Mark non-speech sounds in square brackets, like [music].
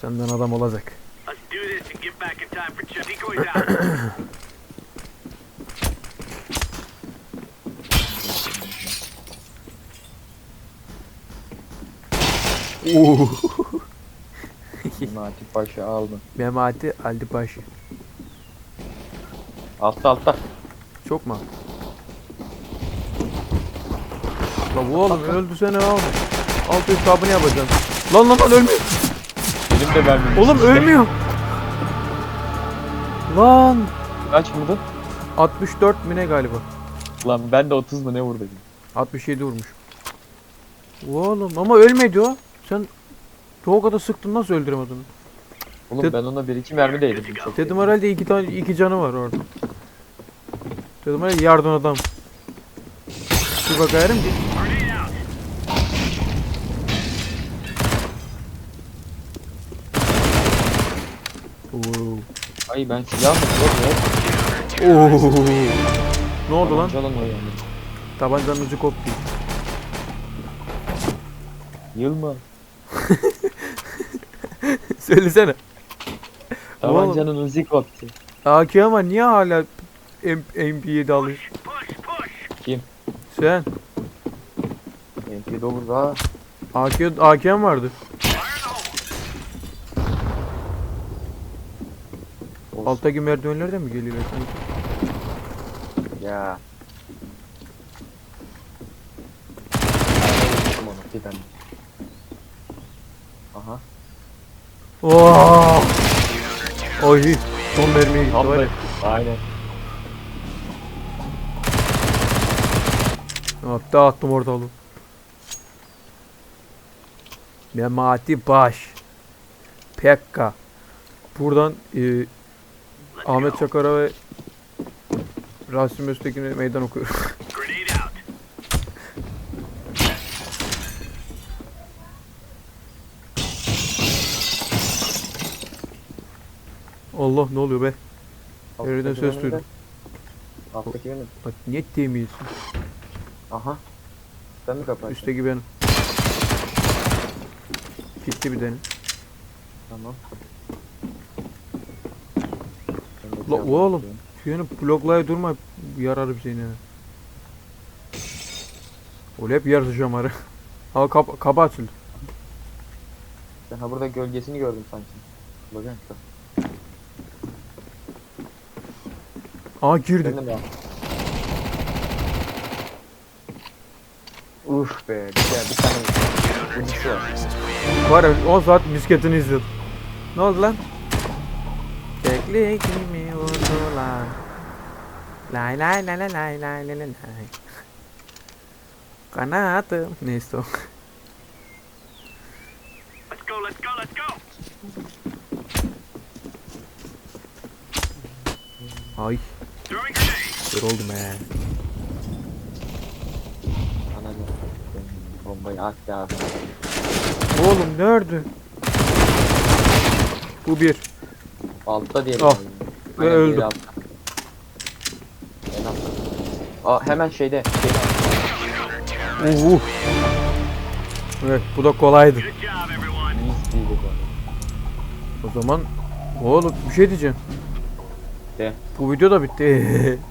Senden adam olacak. Fatih [coughs] [laughs] Paşa aldım. Memati Aldibaşı. Altta altta. Çok mu? La bu oğlum öldü seni oğlum. Altı üst kabını yapacağım. Lan lan lan ölmüyor. Benim de vermemiş. Oğlum ölmüyor. Lan. Kaç vurdun? 64 mi ne galiba? Lan ben de 30 mu ne vurdum? 67 vurmuş. Oğlum ama ölmedi o. Sen kadar sıktın nasıl öldüremedin? Oğlum Ted- ben ona bir iki mermi değdim. Çok Dedim herhalde iki tane iki canı var orada. Dedim herhalde yardım adam. Bir bakayım ki. Oo. Ay ben silah mı? Oo. Ne oldu lan? Yani. Tabancanın ucu koptu. Yılma. [laughs] Söylesene. Tabancanın uzi koptu. AK ama niye hala M- MP7 alıyor? Kim? Sen. MP9 ha. AK, AK'm vardı. Olsun. Alttaki merdivenlerden mi geliyorlar sanki? Ya. Onu bir tane. Aha. Oo. Oy. Son mermiye gitti var ya. Aynen. Hatta attım orada oğlum. Memati Baş. Pekka. Buradan e, Ahmet Çakar'a ve Rasim Öztekin'e meydan out. [laughs] Allah ne oluyor be? Nereden ses duydum? Alttaki benim. Bak niye temiyiz? Aha. Sen mi kapattın? Üstteki benim. Gitti bir tane. Tamam. La oğlum. Şunu bloklaya durma. Yararım seni. Öyle hep yarısı şamarı. Ha [laughs] kap kapı açıldı. Ben ha burada gölgesini gördüm sanki. Bakın şu. Aa girdi. Benim ya. Uf be. Bir, tane- bir tane ultisi var. Ya 10 saat misketini izledim. Ne oldu lan? Bekle kimi vurdular. Lay lay lay lay lay lay lay lay. Kanatım. Neyse o. Let's go, let's go, let's go. Ay. Kör oldum he. Ananı. Bombayı at ya. Oğlum nerede? Bu bir. Altta diyelim. Ah, ve Aynen, öldüm. diğeri altta. En altta. Aa hemen şeyde. şeyde. Uh. Evet bu da kolaydı. Mis bu. O zaman oğlum bir şey diyeceğim. De. Bu video da bitti. [laughs]